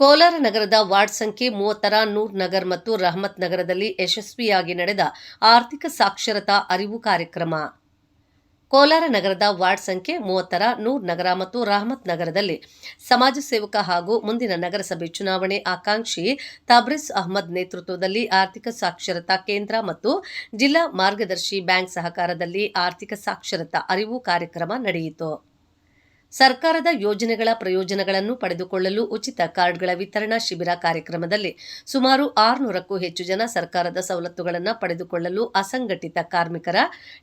ಕೋಲಾರ ನಗರದ ವಾರ್ಡ್ ಸಂಖ್ಯೆ ಮೂವತ್ತರ ನೂರ್ ನಗರ್ ಮತ್ತು ರಹಮತ್ ನಗರದಲ್ಲಿ ಯಶಸ್ವಿಯಾಗಿ ನಡೆದ ಆರ್ಥಿಕ ಸಾಕ್ಷರತಾ ಅರಿವು ಕಾರ್ಯಕ್ರಮ. ಕೋಲಾರ ನಗರದ ವಾರ್ಡ್ ಸಂಖ್ಯೆ ಮೂವತ್ತರ ನೂರ್ ನಗರ ಮತ್ತು ರಹಮತ್ ನಗರದಲ್ಲಿ ಸಮಾಜ ಸೇವಕ ಹಾಗೂ ಮುಂದಿನ ನಗರಸಭೆ ಚುನಾವಣೆ ಆಕಾಂಕ್ಷಿ ತಬ್ರಿಸ್ ಅಹ್ಮದ್ ನೇತೃತ್ವದಲ್ಲಿ ಆರ್ಥಿಕ ಸಾಕ್ಷರತಾ ಕೇಂದ್ರ ಮತ್ತು ಜಿಲ್ಲಾ ಮಾರ್ಗದರ್ಶಿ ಬ್ಯಾಂಕ್ ಸಹಕಾರದಲ್ಲಿ ಆರ್ಥಿಕ ಸಾಕ್ಷರತಾ ಅರಿವು ಕಾರ್ಯಕ್ರಮ ನಡೆಯಿತು. ಸರ್ಕಾರದ ಯೋಜನೆಗಳ ಪ್ರಯೋಜನಗಳನ್ನು ಪಡೆದುಕೊಳ್ಳಲು ಉಚಿತ ಕಾರ್ಡ್ಗಳ ವಿತರಣಾ ಶಿಬಿರ ಕಾರ್ಯಕ್ರಮದಲ್ಲಿ ಸುಮಾರು ಆರುನೂರಕ್ಕೂ ಹೆಚ್ಚು ಜನ ಸರ್ಕಾರದ ಸವಲತ್ತುಗಳನ್ನು ಪಡೆದುಕೊಳ್ಳಲು ಅಸಂಘಟಿತ ಕಾರ್ಮಿಕರ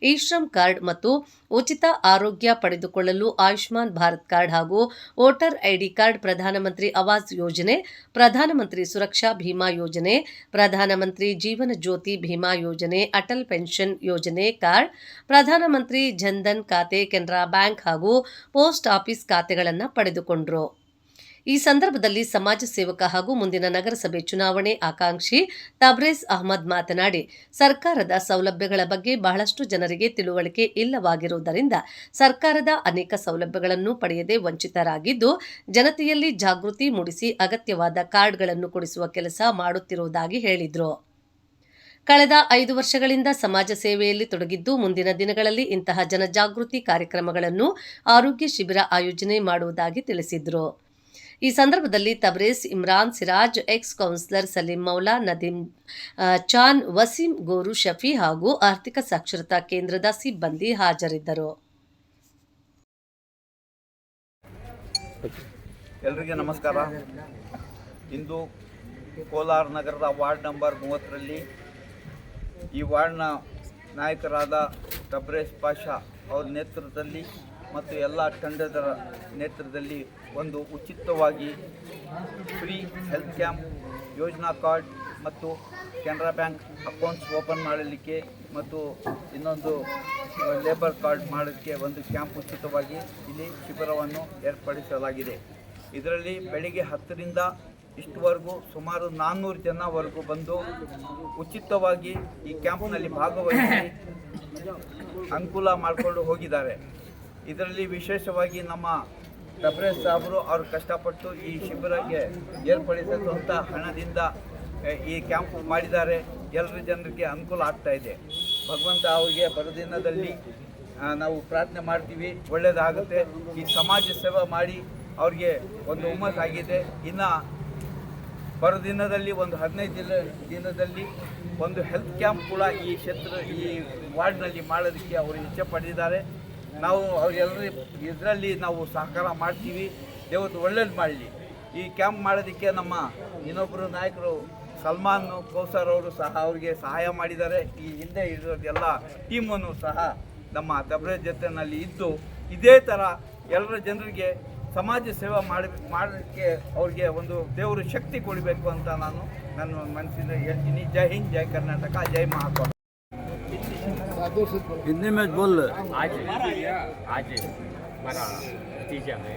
ಇಶ್ರಮ್ ಶ್ರಮ್ ಕಾರ್ಡ್ ಮತ್ತು ಉಚಿತ ಆರೋಗ್ಯ ಪಡೆದುಕೊಳ್ಳಲು ಆಯುಷ್ಮಾನ್ ಭಾರತ್ ಕಾರ್ಡ್ ಹಾಗೂ ವೋಟರ್ ಐಡಿ ಕಾರ್ಡ್ ಪ್ರಧಾನಮಂತ್ರಿ ಆವಾಸ್ ಯೋಜನೆ, ಪ್ರಧಾನಮಂತ್ರಿ ಸುರಕ್ಷಾ ಭೀಮಾ ಯೋಜನೆ, ಪ್ರಧಾನಮಂತ್ರಿ ಜೀವನ ಜ್ಯೋತಿ ಭೀಮಾ ಯೋಜನೆ, ಅಟಲ್ ಪೆನ್ಷನ್ ಯೋಜನೆ ಕಾರ್ಡ್, ಪ್ರಧಾನಮಂತ್ರಿ ಜನ್ಧನ್ ಖಾತೆ ಕೆನರಾ ಬ್ಯಾಂಕ್ ಹಾಗೂ ಪೋಸ್ಟ್ ಆಫೀಸ್ ಖಾತೆಗಳನ್ನು ಪಡೆದುಕೊಂಡರು. ಈ ಸಂದರ್ಭದಲ್ಲಿ ಸಮಾಜ ಸೇವಕ ಹಾಗೂ ಮುಂದಿನ ನಗರಸಭೆ ಚುನಾವಣೆ ಆಕಾಂಕ್ಷಿ ತಬ್ರೇಜ್ ಅಹ್ಮದ್ ಮಾತನಾಡಿ, ಸರ್ಕಾರದ ಸೌಲಭ್ಯಗಳ ಬಗ್ಗೆ ಬಹಳಷ್ಟು ಜನರಿಗೆ ತಿಳುವಳಿಕೆ ಇಲ್ಲವಾಗಿರುವುದರಿಂದ ಸರ್ಕಾರದ ಅನೇಕ ಸೌಲಭ್ಯಗಳನ್ನು ಪಡೆಯದೆ ವಂಚಿತರಾಗಿದ್ದು, ಜನತೆಯಲ್ಲಿ ಜಾಗೃತಿ ಮೂಡಿಸಿ ಅಗತ್ಯವಾದ ಕಾರ್ಡ್ಗಳನ್ನು ಕೊಡಿಸುವ ಕೆಲಸ ಮಾಡುತ್ತಿರುವುದಾಗಿ ಹೇಳಿದರು. ಕಳೆದ ಐದು ವರ್ಷಗಳಿಂದ ಸಮಾಜ ಸೇವೆಯಲ್ಲಿ ತೊಡಗಿದ್ದು ಮುಂದಿನ ದಿನಗಳಲ್ಲಿ ಇಂತಹ ಜನಜಾಗೃತಿ ಕಾರ್ಯಕ್ರಮಗಳನ್ನು ಆರೋಗ್ಯ ಶಿಬಿರ ಆಯೋಜನೆ ಮಾಡುವುದಾಗಿ ತಿಳಿಸಿದರು. ಈ ಸಂದರ್ಭದಲ್ಲಿ ತಬ್ರೇಸ್ ಇಮ್ರಾನ್ ಸಿರಾಜ್, ಎಕ್ಸ್ ಕೌನ್ಸಿಲರ್ ಸಲೀಂ ಮೌಲಾ, ನದೀಮ್ ಚಾನ್ ವಸೀಂ, ಗೋರು ಶಫಿ ಹಾಗೂ ಆರ್ಥಿಕ ಸಾಕ್ಷರತಾ ಕೇಂದ್ರದ ಸಿಬ್ಬಂದಿ ಹಾಜರಿದ್ದರು. ಎಲ್ರಿಗೆ ನಮಸ್ಕಾರ. ಇಂದು ಕೋಲಾರ ನಗರದ ವಾರ್ಡ್ ನಂಬರ್ ಮೂವತ್ತರಲ್ಲಿ ಈ ವಾರ್ಡ್ನ ನಾಯಕರಾದ ತಬ್ರೇಶ್ ಪಾಷಾ ಅವ್ರ ನೇತೃತ್ವದಲ್ಲಿ ಮತ್ತು ಎಲ್ಲ ತಂಡದ ನೇತೃತ್ವದಲ್ಲಿ ಒಂದು ಉಚಿತವಾಗಿ ಫ್ರೀ ಹೆಲ್ತ್ ಕ್ಯಾಂಪ್, ಯೋಜನಾ ಕಾರ್ಡ್ ಮತ್ತು ಕೆನರಾ ಬ್ಯಾಂಕ್ ಅಕೌಂಟ್ಸ್ ಓಪನ್ ಮಾಡಲಿಕ್ಕೆ ಮತ್ತು ಇನ್ನೊಂದು ಲೇಬರ್ ಕಾರ್ಡ್ ಮಾಡೋಕ್ಕೆ ಒಂದು ಕ್ಯಾಂಪ್ ಉಚಿತವಾಗಿ ಇಲ್ಲಿ ಶಿಬಿರವನ್ನು ಏರ್ಪಡಿಸಲಾಗಿದೆ. ಇದರಲ್ಲಿ ಬೆಳಿಗ್ಗೆ ಹತ್ತರಿಂದ ಇಷ್ಟುವರೆಗೂ ಸುಮಾರು ನಾನ್ನೂರು ಜನವರೆಗೂ ಬಂದು ಉಚಿತವಾಗಿ ಈ ಕ್ಯಾಂಪ್ನಲ್ಲಿ ಭಾಗವಹಿಸಿ ಅನುಕೂಲ ಮಾಡಿಕೊಂಡು ಹೋಗಿದ್ದಾರೆ. ಇದರಲ್ಲಿ ವಿಶೇಷವಾಗಿ ನಮ್ಮ ತಬ್ರೇಜ್ ಸಾಹೇಬರು ಅವರು ಕಷ್ಟಪಟ್ಟು ಈ ಶಿಬಿರಕ್ಕೆ ಏರ್ಪಡಿಸಿದಂಥ ಹಣದಿಂದ ಈ ಕ್ಯಾಂಪ್ ಮಾಡಿದ್ದಾರೆ. ಎಲ್ಲರ ಜನರಿಗೆ ಅನುಕೂಲ ಆಗ್ತಾ ಇದೆ. ಭಗವಂತ ಅವರಿಗೆ ಬರದಿನದಲ್ಲಿ ನಾವು ಪ್ರಾರ್ಥನೆ ಮಾಡ್ತೀವಿ. ಒಳ್ಳೆಯದಾಗುತ್ತೆ ಈ ಸಮಾಜ ಸೇವೆ ಮಾಡಿ ಅವ್ರಿಗೆ ಒಂದು ಹುಮ್ಮಸ್ಸಾಗಿದೆ. ಇನ್ನು ದಿನದಲ್ಲಿ ಒಂದು ಹದಿನೈದು ದಿನ, ದಿನದಲ್ಲಿ ಒಂದು ಹೆಲ್ತ್ ಕ್ಯಾಂಪ್ ಕೂಡ ಈ ಕ್ಷೇತ್ರ, ಈ ವಾರ್ಡ್ನಲ್ಲಿ ಮಾಡೋದಕ್ಕೆ ಅವರು ಇಚ್ಛೆ ಪಡೆದಿದ್ದಾರೆ ನಾವು ಅವರೆಲ್ಲರೂ ಇದರಲ್ಲಿ ನಾವು ಸಹಕಾರ ಮಾಡ್ತೀವಿ. ದೇವತ್ತು ಒಳ್ಳೇದು ಮಾಡಲಿ. ಈ ಕ್ಯಾಂಪ್ ಮಾಡೋದಕ್ಕೆ ನಮ್ಮ ಇನ್ನೊಬ್ಬರು ನಾಯಕರು ಸಲ್ಮಾನ್ ಕೌಸರ್ ಅವರು ಸಹ ಅವರಿಗೆ ಸಹಾಯ ಮಾಡಿದ್ದಾರೆ. ಈ ಹಿಂದೆ ಇರೋದೆಲ್ಲ ಟೀಮನ್ನು ಸಹ ನಮ್ಮ ದಬ್ರೆ ಜೊತೆನಲ್ಲಿ ಇದ್ದು ಇದೇ ಥರ ಎಲ್ಲರ ಜನರಿಗೆ ಸಮಾಜ ಸೇವೆ ಮಾಡಿ ಮಾಡೋದಕ್ಕೆ ಅವ್ರಿಗೆ ಒಂದು ದೇವರು ಶಕ್ತಿ ಕೊಡಬೇಕು ಅಂತ ನಾನು ನನ್ನ ಮನಸ್ಸಿಂದ ಹೇಳ್ತೀನಿ ಜೈ ಹಿಂದ್ ಜೈ ಕರ್ನಾಟಕ ಜೈ ಮಹಾತ್ಮ हिंदी में बोल आज आज हमारा भतीजा है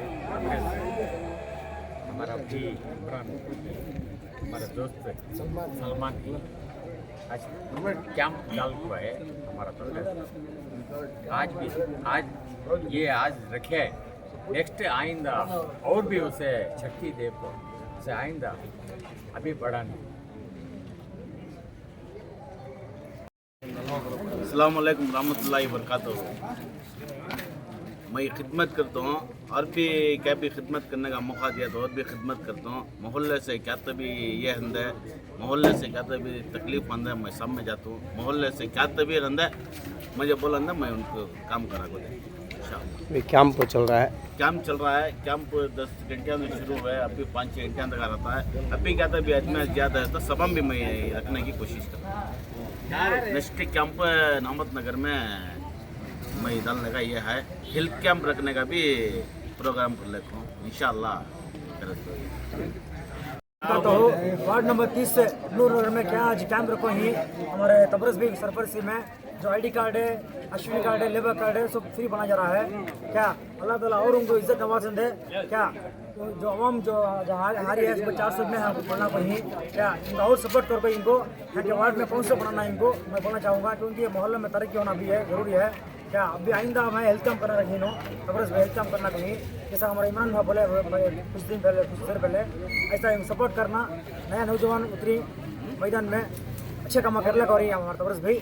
हमारा भी इमरान हमारा दोस्त सलमान भी आज कैंप डाल हुआ है हमारा दोस्त आज भी आज ये आज रखे नेक्स्ट आइंदा, और भी उसे शक्ति दे को, उसे आइंदा, अभी बढ़ाने अल्लाम वरहमल वरकatuh मैं खिदमत करता हूँ और भी क्या भी खिदमत करने का मौका दिया तो और भी खिदमत करता हूँ। मोहल्ले से क्या तभी ये हंदा है मोहल्ले से क्या तभी तकलीफ़ आंदा है मैं सब में जाता हूँ। मोहल्ले से क्या तभी रंदा है मुझे बोला ना मैं उनको काम करा को दे इंशाअल्लाह कैंप चल रहा है? कैंप चल रहा है? कैंप दस घंटे में शुरू हुआ है अभी पाँच छः घंटे तक रहता है। अभी क्या था अभी अजमेर ज़्यादा है तो सबम भी मैं रखने की कोशिश करता हूँ। नेक्स्ट कैंप नामत नगर में मैं डालने का ये है। हेल्थ कैंप रखने का भी प्रोग्राम कर लेता हूँ। इन करता हूँ, वार्ड नंबर तीस से नूर नगर में क्या आज कैंप रखो ही? हमारे तबरस भी सरपरसी में, जो आईडी कार्ड है, अश्विनी कार्ड है लेबर कार्ड है, सब फ्री बना जा रहा है। क्या अल्लाह ताला और उनको इज़्ज़त नवाज़ दे क्या तो जो अवाम जो हारी है इसको चार सौ में है पढ़ना कहीं क्या इनको और सपोर्ट कर पाए इनको वार्ड में कौन सा बनाना है इनको? मैं बोलना चाहूँगा, क्योंकि मोहल्ले में तरक्की होना भी है, ज़रूरी है। क्या अभी आइंदा मैं हेल्थ कैंप करना रखी हूँ तबरस हेल्थ कैंप करना कहीं जैसा हमारे इमरान भाई बोले कुछ दिन पहले कुछ देर पहले ऐसा सपोर्ट करना। नया नौजवान उतरी मैदान में। अच्छे काम कर लगा और ये हमारे तबरस भाई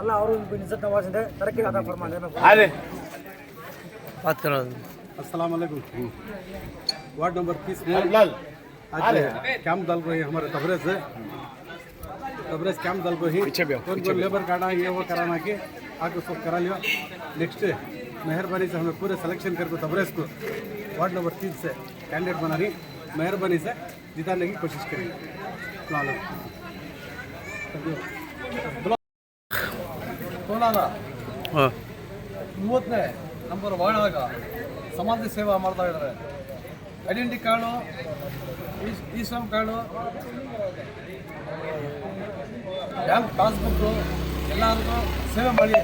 अल्लाह और उनको इज़्ज़त नवाज़ दे तरक्की अता फरमा दे मैं अस्सलाम वालेकुम वार्ड नंबर तीस में आज कैंप डाल रहे हैं हमारे तबरेज। से तबरेज कैंप डाल रही। कौन लेबर काटा ये वो कराना के आके उसको करा लिया नेक्स्ट मेहरबानी से हमें पूरे सिलेक्शन करके तबरेज को वार्ड नंबर तीस से कैंडिडेट बना रही मेहरबानी से जिताने की कोशिश करेंगे अस्सलाम वालेकुम। ಕೋಲಾರ ಮೂವತ್ತನೇ ನಂಬರ್ ವಾರ್ಡಾಗ ಸಮಾಜ ಸೇವಾ ಮಾಡ್ತಾ ಇದ್ದಾರೆ ಐಡೆಂಟಿ ಕಾರ್ಡು ಈ- ಈ ಶ್ರಮ್ ಕಾರ್ಡು ಬ್ಯಾಂಕ್ ಪಾಸ್ಬುಕ್ಕು ಎಲ್ಲರಿಗೂ ಸೇವೆ ಮಾಡಿ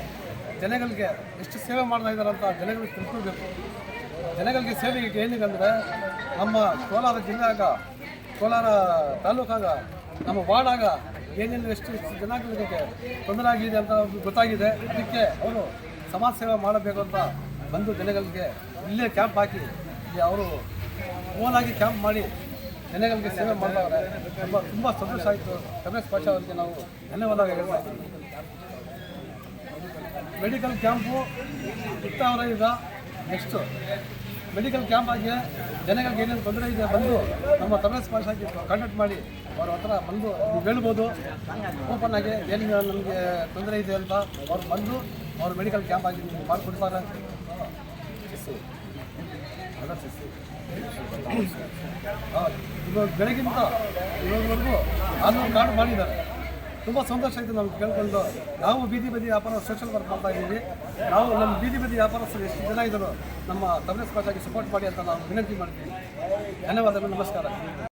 ಜನಗಳಿಗೆ ಎಷ್ಟು ಸೇವೆ ಮಾಡ್ತಾ ಇದ್ದಾರೆ ಅಂತ ಜನಗಳಿಗೆ ತಿಳ್ಕೊಳ್ಬೇಕು. ಜನಗಳಿಗೆ ಸೇವೆ ಈಗ ಅಂದರೆ ನಮ್ಮ ಕೋಲಾರ ಜಿಲ್ಲೆಯಾಗ, ಕೋಲಾರ ತಾಲೂಕಾಗ, ನಮ್ಮ ವಾರ್ಡಾಗ ಏನೇನು ಎಷ್ಟು ಜನಗಳಿಗೆ ತೊಂದರೆ ಆಗಿದೆ ಅಂತ ಗೊತ್ತಾಗಿದೆ. ಅದಕ್ಕೆ ಅವರು ಸಮಾಜ ಸೇವೆ ಮಾಡಬೇಕು ಅಂತ ಬಂದು ಜನಗಳಿಗೆ ಇಲ್ಲೇ ಕ್ಯಾಂಪ್ ಹಾಕಿ ಅವರು ಓನಾಗಿ ಕ್ಯಾಂಪ್ ಮಾಡಿ ಜನಗಳಿಗೆ ಸೇವೆ ಮಾಡ್ತಾರೆ ತುಂಬ ತುಂಬ ಸಂತೋಷ ಆಯಿತು. ರಮೇಶ್ ಪಾಷಾ ಅವರಿಗೆ ನಾವು ಧನ್ಯವಾದ ಹೇಳ್ತಾ ಇದ್ದೀವಿ ಮೆಡಿಕಲ್ ಕ್ಯಾಂಪು ಇರ್ತಾವ್ರೆ ಈಗ ನೆಕ್ಸ್ಟು, ಮೆಡಿಕಲ್ ಕ್ಯಾಂಪ್ ಆಗಿ ಜನಗಳಿಗೆ ಏನೇನು ತೊಂದರೆ ಇದೆ ಬಂದು ನಮ್ಮ ತಮಿಳು ಭಾಷೆಗೆ ಕಾಂಟ್ಯಾಕ್ಟ್ ಮಾಡಿ, ಅವ್ರ ಹತ್ರ ಬಂದು ನೀವು ಹೇಳ್ಬೋದು. ಓಪನ್ ಆಗಿ ಏನು ನಮಗೆ ತೊಂದರೆ ಇದೆ ಅಂತ ಅವ್ರು ಬಂದು ಅವ್ರು ಮೆಡಿಕಲ್ ಕ್ಯಾಂಪ್ ಆಗಿ ನಿಮ್ಗೆ ಮಾಡಿಕೊಡ್ತಾರೆ ಇವಾಗ ಬೆಳಗಿಂದ ಇವಾಗವರೆಗೂ ಆರ್ನೂರು ಕಾರ್ಡ್ ಮಾಡಿದ್ದಾರೆ. ತುಂಬ ಸಂತೋಷ ಆಯಿತು ನಮ್ಗೆ ಕೇಳ್ಕೊಂಡು. ನಾವು ಬೀದಿ ಬದಿ ವ್ಯಾಪಾರ ಸೋಷಲ್ ವರ್ಕ್ ಮಾಡ್ತಾ ಇದ್ದೀವಿ. ನಾವು ನಮ್ಮ ಬೀದಿ ಬದಿ ವ್ಯಾಪಾರಸ್ಥರು ಎಷ್ಟು ಜನ ಇದ್ದರು ನಮ್ಮ ಭಾಷೆಗೆ ಸಪೋರ್ಟ್ ಮಾಡಿ ಅಂತ ನಾವು ವಿನಂತಿ ಮಾಡ್ತೀವಿ. ಧನ್ಯವಾದಗಳು, ನಮಸ್ಕಾರ.